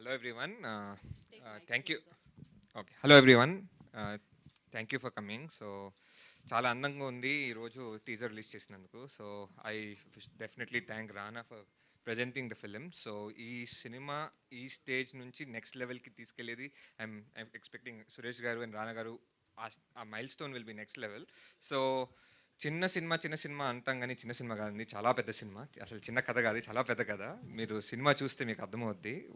hello everyone. Uh, uh, thank you. Okay hello everyone thank you for coming so చాలా అందంగా ఉంది ఈరోజు teaser release చేసినందుకు. So I definitely thank Rana for presenting the film so ఈ cinema ఈ stage నుంచి next లెవెల్కి తీసుకెళ్ళేది I'm I'm expecting Suresh garu and Rana garu ఆ mile stone will be next level so చిన్న సినిమా చిన్న సినిమా అంటాం కానీ చిన్న సినిమా కాదండి. చాలా పెద్ద సినిమా. అసలు చిన్న కథ కాదు చాలా పెద్ద కథ. మీరు సినిమా చూస్తే మీకు అర్థమవుద్ది.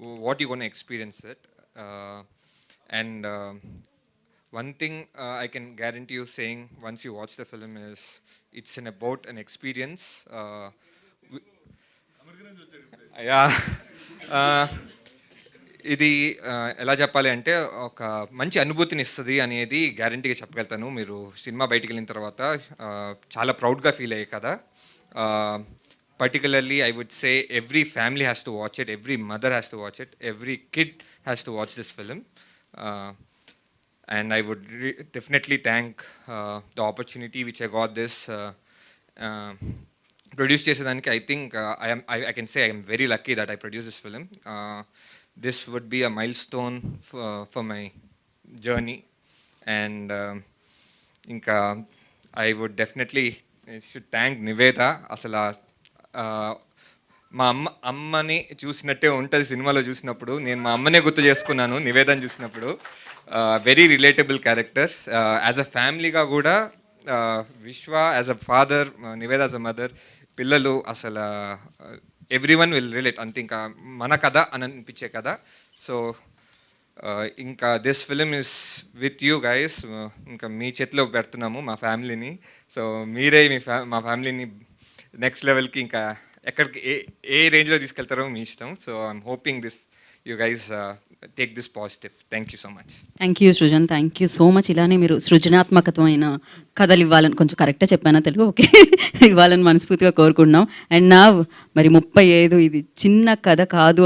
What you gonna experience it and thing uh, I can guarantee you saying once you watch the film is it's an about an experience. Uh, wi- yeah. Uh, ఇది ఎలా చెప్పాలి అంటే ఒక మంచి అనుభూతిని ఇస్తుంది అనేది గ్యారంటీగా చెప్పగలుగుతాను. మీరు సినిమా బయటికి వెళ్ళిన తర్వాత చాలా ప్రౌడ్గా ఫీల్ అయ్యే కదా particularly I would say every family has to watch it every mother has to watch it every kid has to watch this film and I would definitely thank the opportunity which I got this produce చేసేదానికి. I think I'm I I I, I can very lucky that I produce that film this would be a would be a milestone for, uh, for my journey. And um, ఇంకా I would definitely should thank Niveda అసలు మా అమ్మ అమ్మని చూసినట్టే ఉంటుంది సినిమాలో చూసినప్పుడు. నేను మా అమ్మనే గుర్తు చేసుకున్నాను నివేదన చూసినప్పుడు. Very relatable character as a ఫ్యామిలీగా కూడా Vishwa as a father Niveda as a mother పిల్లలు అసలు ఎవ్రీ వన్ విల్ రిలేట్ అంతే ఇంకా మన కథ అని అనిపించే కథ. సో ఇంకా this film is with you guys ఇంకా మీ చేతిలో పెడుతున్నాము మా ఫ్యామిలీని. సో మీరే మీ ఫ్యా మా ఫ్యామిలీని నెక్స్ట్ లెవెల్కి ఇంకా ఎక్కడికి ఏ ఏ రేంజ్లో తీసుకెళ్తారో మీ ఇష్టం. So I'm hoping this you guys take this positive thank you so much thank you Srujan thank you so much ఇలానే మీరు సృజనాత్మకమైన కథలు ఇవ్వాలని కొంచెం కరెక్టే చెప్పానా తెలుగు? ఓకే. ఇవ్వాలని మనస్ఫూర్తిగా కోరుకుంటున్నాం. అండ్ నా మరి ముప్పై ఐదు ఇది చిన్న కథ కాదు